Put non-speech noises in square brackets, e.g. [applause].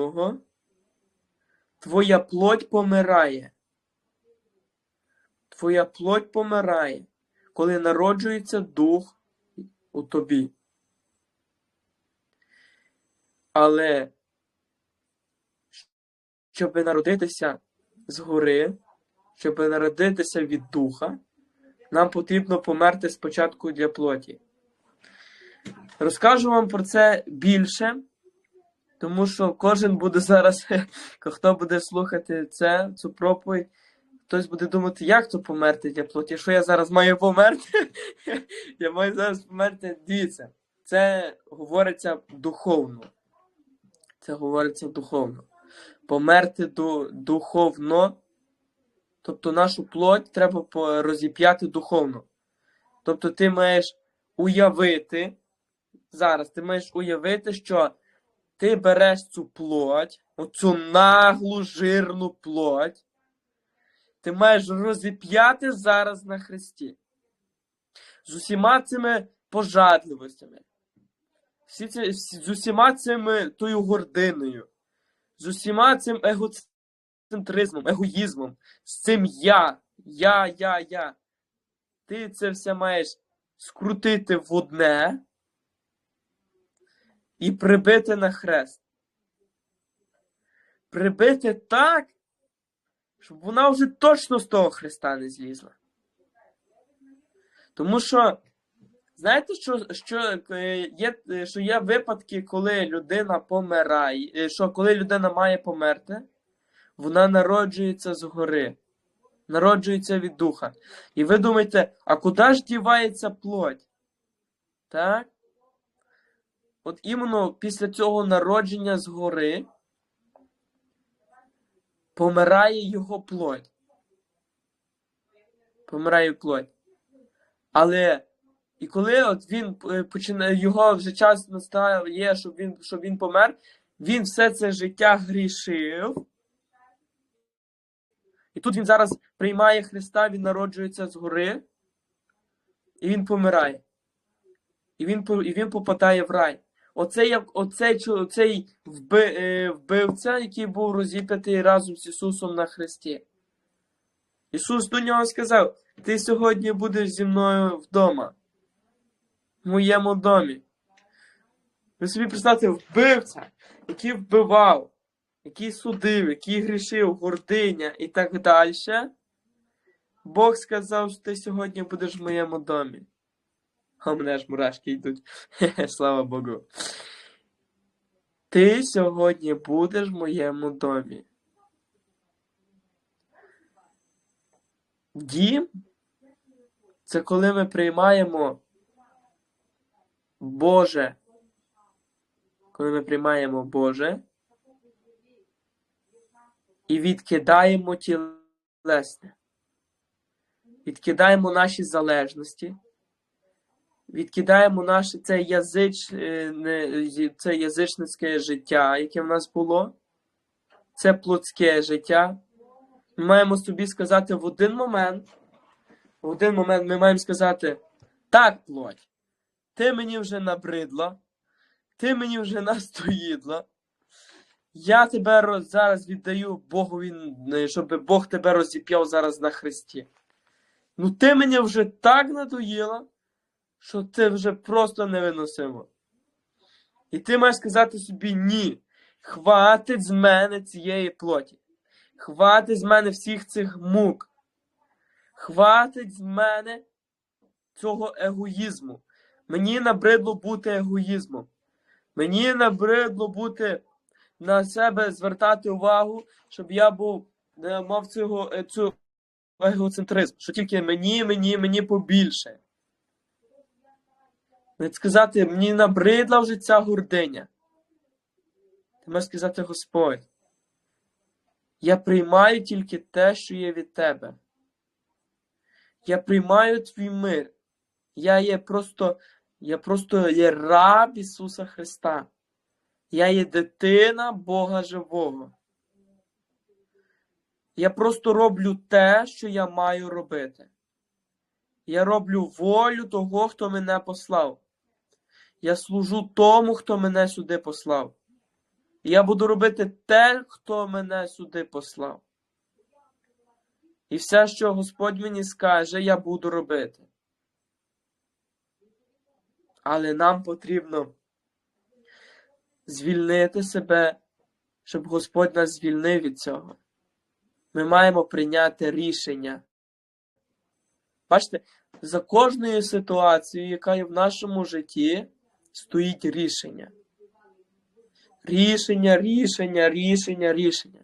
духовного, твоя плоть помирає. Твоя плоть помирає, коли народжується дух у тобі. Але щоб народитися згори, щоб народитися від духа, нам потрібно померти спочатку для плоті. Розкажу вам про це більше, тому що кожен буде зараз, [laughs] хто буде слухати це, цю проповідь, хтось буде думати, як то померти для плоті. Що я зараз маю померти? [laughs] Я маю зараз померти. Дивіться, це говориться духовно. Це говориться духовно. Померти ду- духовно, тобто нашу плоть треба розіп'яти духовно. Тобто ти маєш уявити, зараз ти маєш уявити, що ти береш цю плоть, оцю наглу жирну плоть, ти маєш розіп'яти зараз на Христі. З усіма цими пожадливостями, всі ці, з усіма цими тою гординою, з усіма цим егоцентризмом, егоїзмом, з цим я, я, я, я. Ти це все маєш скрутити в одне і прибити на хрест. Прибити так, щоб вона вже точно з того хреста не злізла. Тому що, знаєте, що, що, е, є, е, що є випадки, коли людина помирає, е, що коли людина має померти, вона народжується згори, народжується від духа. І ви думаєте, а куди ж дівається плоть? Так? От іменно після цього народження згори помирає його плоть. Помирає плоть. Але і коли от він е, починає, його вже час настає, щоб він, щоб він помер, він все це життя грішив. І тут він зараз приймає Христа, він народжується згори, і він помирає. І він, і він попадає в рай. Оцей, оцей е, вбивця, який був розіп'ятий разом з Ісусом на Христі. Ісус до нього сказав: Ти сьогодні будеш зі мною вдома, в моєму домі. Ви собі представте, вбивця, який вбивав, який судив, який грішив, гординя і так далі. Бог сказав, що ти сьогодні будеш в моєму домі. А [laughs] у мене аж мурашки йдуть. [laughs] Слава Богу. Ти сьогодні будеш в моєму домі. Дім це коли ми приймаємо Боже. Коли ми приймаємо Боже і відкидаємо тілесне. Відкидаємо наші залежності. Відкидаємо наше це, язич, це язичницьке життя, яке в нас було. Це плотське життя. Ми маємо собі сказати в один момент, в один момент ми маємо сказати: так, плоть, ти мені вже набридла, ти мені вже настоїдла. Я тебе зараз віддаю Богові, е, щоб Бог тебе розіп'яв зараз на хресті. Ну ти мені вже так надоїла, що це вже просто невиносимо. І ти маєш сказати собі ні. Хватить з мене цієї плоті. Хватить з мене всіх цих мук. Хватить з мене цього егоїзму. Мені набридло бути егоїзмом. Мені набридло бути на себе звертати увагу, щоб я був не мав цього е, цю егоцентризм, що тільки мені, мені, мені побільше. Навіть сказати, мені набридла вже ця гординя. Ти маєш сказати, Господь, я приймаю тільки те, що є від тебе. Я приймаю твій мир. Я є просто, я просто є раб Ісуса Христа. Я є дитина Бога Живого. Я просто роблю те, що я маю робити. Я роблю волю того, хто мене послав. Я служу тому, хто мене сюди послав. І я буду робити те, хто мене сюди послав. І все, що Господь мені скаже, я буду робити. Але нам потрібно звільнити себе, щоб Господь нас звільнив від цього. Ми маємо прийняти рішення. Бачите, за кожною ситуацією, яка є в нашому житті, стоїть рішення. Рішення, рішення, рішення, рішення.